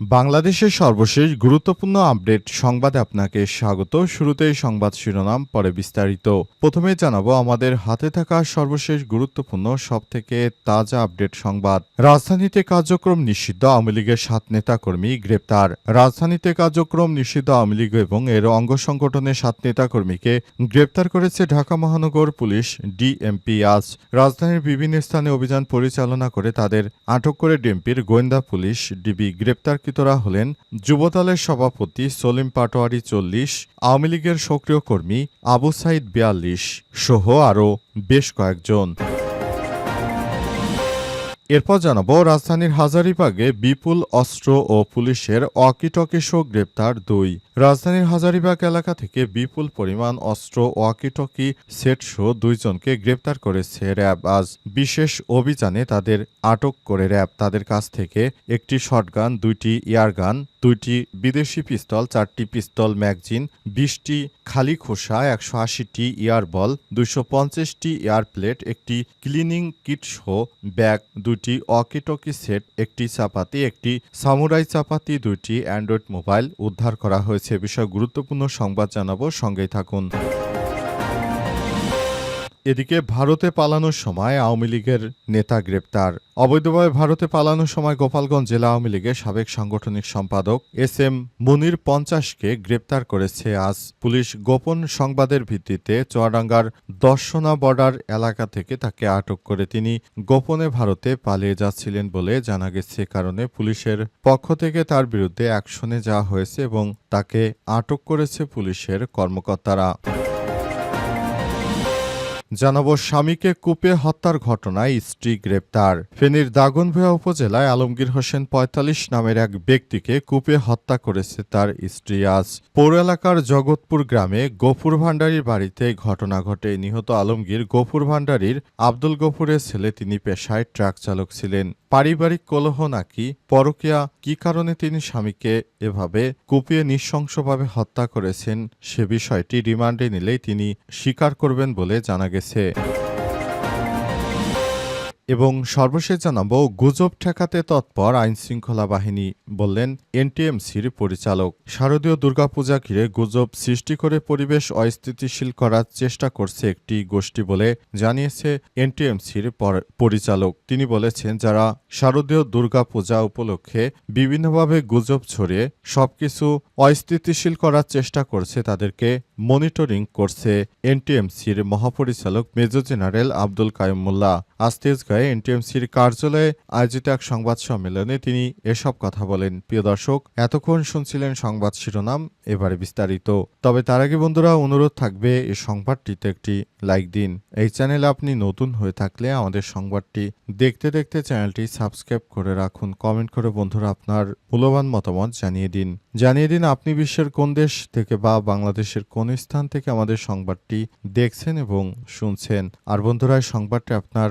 বাংলাদেশের সর্বশেষ গুরুত্বপূর্ণ আপডেট সংবাদে আপনাকে স্বাগত। শুরুতেই সংবাদ শিরোনাম, পরে বিস্তারিত। প্রথমে জানাব, আমাদের হাতে থাকা সর্বশেষ গুরুত্বপূর্ণ, সবথেকে তাজা আপডেট সংবাদ। রাজধানীতে কার্যক্রম নিষিদ্ধ, আওয়ামী লীগের সাত নেতাকর্মী গ্রেপ্তার। রাজধানীতে কার্যক্রম নিষিদ্ধ, আওয়ামী লীগ এবং এর অঙ্গ সংগঠনের সাত নেতাকর্মীকে গ্রেপ্তার করেছে ঢাকা মহানগর পুলিশ ডিএমপি। আজ রাজধানীর বিভিন্ন স্থানে অভিযান পরিচালনা করে তাদের আটক করে ডিএমপির গোয়েন্দা পুলিশ ডিবি গ্রেপ্তারকৃতরা হলেন যুবদলের সভাপতি সলিম পাটোয়ারি চল্লিশ, আওয়ামী লীগের সক্রিয় কর্মী আবু সাইদ বিয়াল্লিশ সহ আরও বেশ কয়েকজন। এরপর জানাব, রাজধানীর হাজারিবাগে বিপুল অস্ত্র ও পুলিশের অকিটকি শো গ্রেপ্তার দুই। রাজধানীর হাজারিবাগ এলাকা থেকে বিপুল পরিমাণ অস্ত্র, ওয়াকিটকি, সেট শো দুইজনকে গ্রেপ্তার করেছে র্যাব। আজ বিশেষ অভিযানে তাদের আটক করে র্যাব। তাদের কাছ থেকে একটি শটগান, দুইটি এয়ারগান, দুইটি বিদেশি পিস্তল, চারটি পিস্তল, ম্যাগজিন, বিশটি খালি খোসা একশো আশিটি ইয়ার বল দুইশো পঞ্চাশটি প্লেট একটি ক্লিনিং কিট সহ ব্যাগ দুটি অকিটকি সেট, একটি চাপাতি, একটি সামুরাই চাপাতি, দুইটি অ্যান্ড্রয়েড মোবাইল উদ্ধার করা হয়েছে। বিষয়ে গুরুত্বপূর্ণ সংবাদ জানাব, সঙ্গেই থাকুন। এদিকে ভারতে পালানোর সময় আওয়ামী লীগের নেতা গ্রেপ্তার। অবৈধভাবে ভারতে পালানোর সময় গোপালগঞ্জ জেলা আওয়ামী লীগের সাবেক সাংগঠনিক সম্পাদক এস এম মুনির পঞ্চাশকে গ্রেপ্তার করেছে আজ। পুলিশ গোপন সংবাদের ভিত্তিতে চুয়াডাঙ্গার দর্শনা বর্ডার এলাকা থেকে তাকে আটক করে তিনি গোপনে ভারতে পালিয়ে যাচ্ছিলেন বলে জানা গেছে। কারণে পুলিশের পক্ষ থেকে তার বিরুদ্ধে অ্যাকশনে যাওয়া হয়েছে এবং তাকে আটক করেছে পুলিশের কর্মকর্তারা। জানাব স্বামীকে কূপে হত্যার ঘটনায় স্ত্রী গ্রেপ্তার। ফেনীর দাগনভূয়া উপজেলায় আলমগীর হোসেন পঁয়তাল্লিশ নামের এক ব্যক্তিকে কূপে হত্যা করেছে তার স্ত্রী আজ। পৌর এলাকার জগৎপুর গ্রামে গফুর ভান্ডারীর বাড়িতে ঘটনা ঘটে। নিহত আলমগীর গফুর ভান্ডারীর আব্দুল গফুরের ছেলে, তিনি পেশায় ট্রাক চালক ছিলেন। পারিবারিক কলহ নাকি? পরকিয়া? কি কারণে তিনি স্বামীকে এভাবে কুপিয়ে নৃশংসভাবে হত্যা করেছেন? সে বিষয়টি রিমান্ডে নিলেই তিনি স্বীকার করবেন বলে জানা গেছে। এবং সর্বশেষ জানাব, গুজব ঠেকাতে তৎপর আইনশৃঙ্খলা বাহিনী বললেন এনটিএমসির পরিচালক। শারদীয় দুর্গাপূজা ঘিরে গুজব সৃষ্টি করে পরিবেশ অস্থিতিশীল করার চেষ্টা করছে একটি গোষ্ঠী বলে জানিয়েছে এনটিএমসির পরিচালক। তিনি বলেছেন, যারা শারদীয় দুর্গাপূজা উপলক্ষে বিভিন্নভাবে গুজব ছড়িয়ে সবকিছু অস্থিতিশীল করার চেষ্টা করছে, তাদেরকে মনিটরিং করছে এনটিএমসির মহাপরিচালক মেজর জেনারেল আব্দুল কায়ুম মোল্লা। আজ তেজগাঁয়ে এনটিএমসির কার্যালয়ে আয়োজিত এক সংবাদ সম্মেলনে তিনি এসব কথা বলেন। প্রিয় দর্শক, এতক্ষণ শুনছিলেন সংবাদ শিরোনাম, এবারে বিস্তারিত। তবে তার আগে বন্ধুরা, অনুরোধ থাকবে এই সংবাদটিতে একটি লাইক দিন। এই চ্যানেলে আপনি নতুন হয়ে থাকলে আমাদের সংবাদটি দেখতে দেখতে চ্যানেলটি সাবস্ক্রাইব করে রাখুন। কমেন্ট করে বন্ধুরা আপনার মূল্যবান মতামত জানিয়ে দিন। জানিয়ে দিন আপনি বিশ্বের কোন দেশ থেকে বা বাংলাদেশের কোন স্থান থেকে আমাদের সংবাদটি দেখছেন এবং শুনছেন। আর বন্ধুরা সংবাদটি আপনার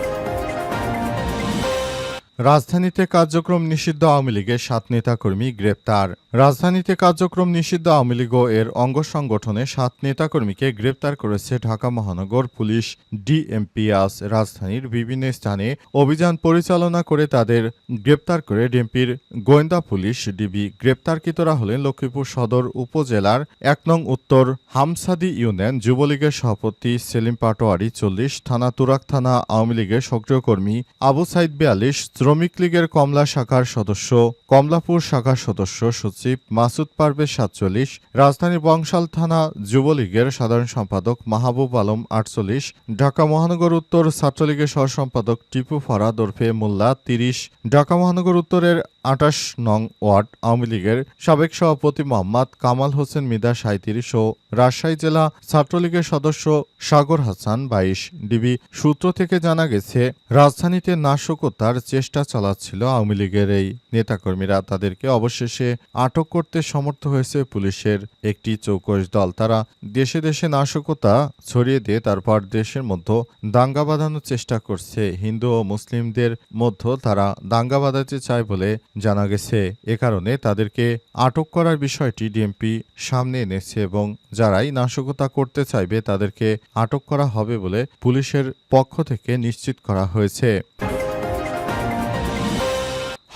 রাজধানীতে কার্যক্রম নিষিদ্ধ আওয়ামী লীগের সাত নেতাকর্মী গ্রেপ্তার। রাজধানীতে কার্যক্রম নিষিদ্ধ আওয়ামী লীগ এর অঙ্গ সংগঠনে সাত নেতাকর্মীকে গ্রেপ্তার করেছে ঢাকা মহানগর পুলিশ ডিএমপিয়াস রাজধানীর বিভিন্ন স্থানে অভিযান পরিচালনা করে তাদের গ্রেপ্তার করে ডিএমপির গোয়েন্দা পুলিশ ডিবি। গ্রেপ্তারকৃতরা হলেন লক্ষ্মীপুর সদর উপজেলার এক নং উত্তর হামসাদি ইউনিয়ন যুবলীগের সভাপতি সেলিম পাটোয়ারি, চল্লিশ, থানা তুরাক থানা আওয়ামী লীগের সক্রিয় কর্মী আবু সাইদ বিয়াল্লিশ শ্রমিক লীগের কমলা শাখার সদস্য, কমলাপুর শাখার সদস্য সচিব মাসুদ পারবে সাতচল্লিশ, রাজধানী বংশাল থানা যুবলীগের সাধারণ সম্পাদক মাহবুব আলম আটচল্লিশ, ঢাকা মহানগর উত্তর ছাত্রলীগের সহ সম্পাদক টিপু ফরাদ ওরফে মোল্লা তিরিশ, ঢাকা মহানগর উত্তরের আটাশ নং ওয়ার্ড আওয়ামী লীগের সাবেক সভাপতি মোহাম্মদ কামাল হোসেন মিদা সাঁত্রিশ ও রাজশাহী জেলা ছাত্রলীগের সদস্য সাগর হাসান বাইশ ডিবি সূত্র থেকে জানা গেছে, রাজধানীতে নাশকতার চেষ্টা চালাচ্ছিল আওয়ামী লীগের এই নেতাকর্মীরা। তাদেরকে অবশেষে আটক করতে সমর্থ হয়েছে পুলিশের একটি চৌকস দল। তারা দেশে দেশে নাশকতা ছড়িয়ে দিয়ে তারপর দেশের মধ্যে দাঙ্গা বাঁধানোর চেষ্টা করছে। হিন্দু ও মুসলিমদের মধ্যে তারা দাঙ্গা বাঁধাতে চায় বলে জানা গেছে, এ কারণে তাদেরকে আটক করার বিষয়টি ডিএমপি সামনে এনেছে এবং যারাই নাশকতা করতে চাইবে তাদেরকে আটক করা হবে বলে পুলিশের পক্ষ থেকে নিশ্চিত করা হয়েছে।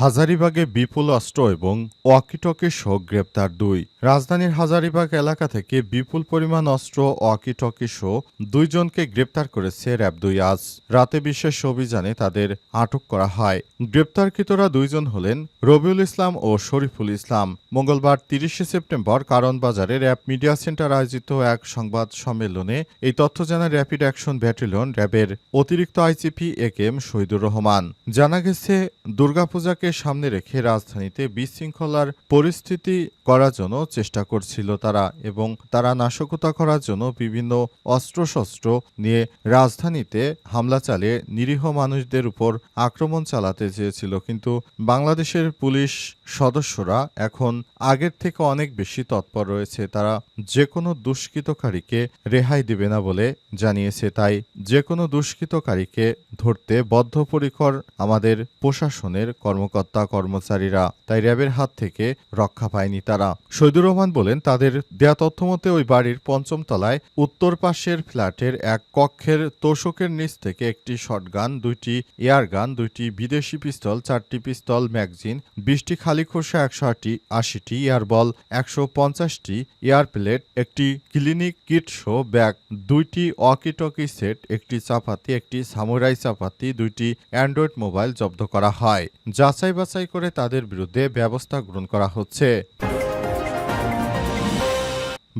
হাজারিবাগে বিপুল অস্ত্র এবং ওয়াকিটকি সহ গ্রেপ্তার দুই। রাজধানীর হাজারিবাগ এলাকা থেকে বিপুল পরিমাণ অস্ত্র ওয়াকিটকি সহ দুইজনকে গ্রেপ্তার করেছে র্যাব দুই আজ। রাতে বিশেষ অভিযানে তাদের আটক করা হয়। গ্রেপ্তারকৃতরা দুইজন হলেন রবিউল ইসলাম ও শরীফুল ইসলাম। মঙ্গলবার তিরিশে সেপ্টেম্বর কারণ বাজারে র্যাব মিডিয়া সেন্টার আয়োজিত এক সংবাদ সম্মেলনে এই তথ্য জানান র্যাপিড অ্যাকশন ব্যাটালিয়ন র্যাবের অতিরিক্ত IGP A K M Shahidur Rahman. জানা গেছে, দুর্গাপূজাকে সামনে রেখে রাজধানীতে বিশৃঙ্খলার পরিস্থিতি করার জন্য চেষ্টা করছিল তারা এবং তারা নাশকতা করার জন্য বিভিন্ন অস্ত্রশস্ত্র নিয়ে রাজধানীতে হামলা চালিয়ে নিরীহ মানুষদের উপর আক্রমণ চালাতে চেয়েছিল। কিন্তু বাংলাদেশের পুলিশ সদস্যরা এখন আগের থেকে অনেক বেশি তৎপর রয়েছে। তারা যে কোনো দুষ্কৃতকারীকে রেহাই দিবে না বলে জানিয়েছে। তাই যে কোনো দুষ্কৃতকারীকে ধরতে বদ্ধপরিকর আমাদের প্রশাসনের কর্মকর্তা কর্মচারীরা তাই র্যাবের হাত থেকে রক্ষা পায়নি তারা। শহীদুর রহমান বলেন, তাদের দেয়া তথ্য মতে ওই বাড়ির পঞ্চম তলায় উত্তর পাশের ফ্ল্যাটের এক কক্ষের তোষকের নিচ থেকে একটি শটগান, দুইটি এয়ারগান, দুইটি বিদেশি পিস্তল, চারটি পিস্তল, ম্যাগজিন, বিশটি খালি খোসা একশো আটটি আশিটি এয়ারবল, একশো পঞ্চাশটি এয়ার প্লেট একটি ক্লিনিক কিট শো ব্যাগ, দুইটি ওয়াকিটকি সেট, একটি চাপাতি, একটি সামুরাই চাপাতি, দুইটি অ্যান্ড্রয়েড মোবাইল জব্দ করা হয়। যাচাই বাছাই করে তাদের বিরুদ্ধে ব্যবস্থা গ্রহণ করা হচ্ছে।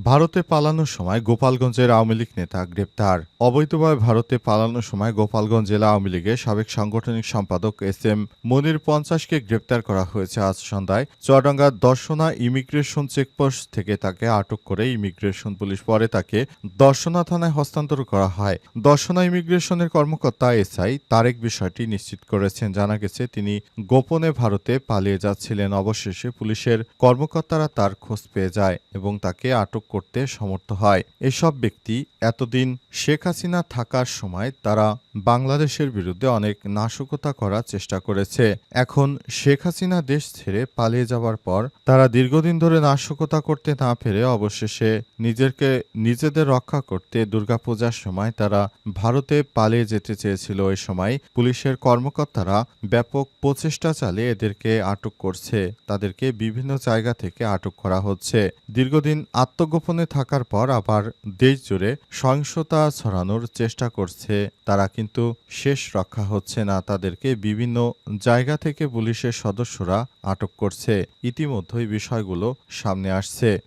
ভারতে পালানোর সময় গোপালগঞ্জের আওয়ামী লীগ নেতা গ্রেপ্তার। অবৈধভাবে ভারতে পালানোর সময় গোপালগঞ্জ জেলা আওয়ামী লীগের সাবেক সাংগঠনিক সম্পাদক এস এম মনির পঞ্চাশকে গ্রেপ্তার করা হয়েছে আজ সন্ধ্যায়। চুয়াডাঙ্গার দর্শনা ইমিগ্রেশন চেকপোস্ট থেকে তাকে আটক করে ইমিগ্রেশন পুলিশ পরে তাকে দর্শনা থানায় হস্তান্তর করা হয়। দর্শনা ইমিগ্রেশনের কর্মকর্তা এসআই তারেক বিষয়টি নিশ্চিত করেছেন। জানা গেছে, তিনি গোপনে ভারতে পালিয়ে যাচ্ছিলেন। অবশেষে পুলিশের কর্মকর্তারা তার খোঁজ পেয়ে যায় এবং তাকে আটক করতে সমর্থ হয়। এসব ব্যক্তি এতদিন শেখ হাসিনা থাকার সময় তারা বাংলাদেশের বিরুদ্ধে অনেক নাশকতা করার চেষ্টা করেছে। এখন শেখ হাসিনা দেশ ছেড়ে পালিয়ে যাওয়ার পর তারা দীর্ঘদিন ধরে নাশকতা করতে না পেরে অবশেষে নিজেকে নিজেদের রক্ষা করতে দুর্গাপূজার সময় তারা ভারতে পালিয়ে যেতে চেয়েছিল। ওই সময় পুলিশের কর্মকর্তারা ব্যাপক প্রচেষ্টা চালিয়ে এদেরকে আটক করছে। তাদেরকে বিভিন্ন জায়গা থেকে আটক করা হচ্ছে। দীর্ঘদিন আত্মগোপনে থাকার পর আবার দেশ জুড়ে সহিংসতা ছড়ানোর চেষ্টা করছে তারা, কিন্তু শেষ রক্ষা হচ্ছে না তাদেরকে। বিভিন্ন জায়গা থেকে পুলিশের সদস্যরা আটক করছে। ইতিমধ্যেই বিষয়গুলো সামনে আসছে।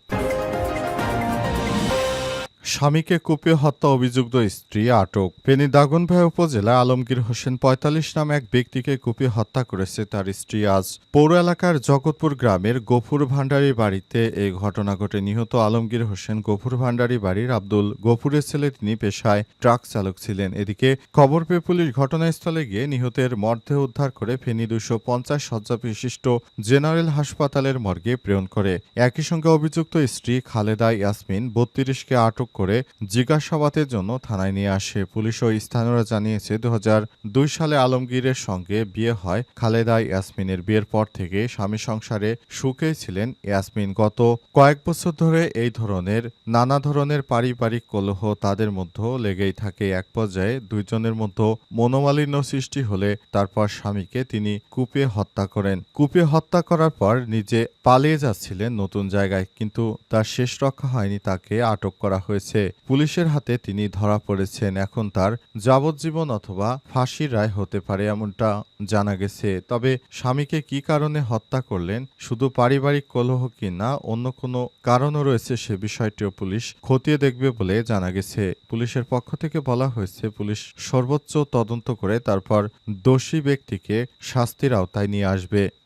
স্বামীকে কুপিয়ে হত্যা অভিযুক্ত স্ত্রী আটক। ফেনী দাগনভাই উপজেলা আলমগীর হোসেন পঁয়তাল্লিশ নামে এক ব্যক্তিকে কুপিয়ে হত্যা করেছে তার স্ত্রী। আজ পৌর এলাকার জগৎপুর গ্রামের গফুর ভান্ডারী বাড়িতে এই ঘটনা ঘটে। নিহত আলমগীর হোসেন গফুর ভান্ডারী বাড়ির আব্দুল গফুরের ছেলে। তিনি পেশায় ট্রাক চালক ছিলেন। এদিকে খবর পেয়ে পুলিশ ঘটনাস্থলে গিয়ে নিহতের মর্ধে উদ্ধার করে ফেনী দুশো পঞ্চাশ শয্যা বিশিষ্ট জেনারেল হাসপাতালের মর্গে প্রেরণ করে। একই সঙ্গে অভিযুক্ত স্ত্রী খালেদা ইয়াসমিন বত্রিশকে আটক করে জিজ্ঞাসাবাদের জন্য থানায় নিয়ে আসে। পুলিশ ও স্থানীয়রা জানিয়েছে দু হাজার দুই সালে আলমগীরের সঙ্গে বিয়ে হয় খালেদা ইয়াসমিনের। বিয়ের পর থেকে স্বামী সংসারে সুখেই ছিলেন ইয়াসমিন। গত কয়েক বছর ধরে এই ধরনের, নানা ধরনের পারিবারিক কলহ তাদের মধ্যে লেগেই থাকে। এক পর্যায়ে দুইজনের মধ্যে মনোমালিন্য সৃষ্টি হলে তারপর স্বামীকে তিনি কুপিয়ে হত্যা করেন। কুপিয়ে হত্যা করার পর নিজে পালিয়ে যাচ্ছিলেন নতুন জায়গায়, কিন্তু তার শেষ রক্ষা হয়নি, তাকে আটক করা হয়েছে পুলিশের হাতে তিনি ধরা পড়েছেন। এখন তার যাবজ্জীবন অথবা ফাঁসির রায় হতে পারে এমনটা জানা গেছে। তবে স্বামীকে কি কারণে হত্যা করলেন, শুধু পারিবারিক কলহ কি না, অন্য কোনো কারণও রয়েছে সে বিষয়টিও পুলিশ খতিয়ে দেখবে বলে জানা গেছে। পুলিশের পক্ষ থেকে বলা হয়েছে, পুলিশ সর্বোচ্চ তদন্ত করে তারপর দোষী ব্যক্তিকে শাস্তির আওতায় নিয়ে আসবে।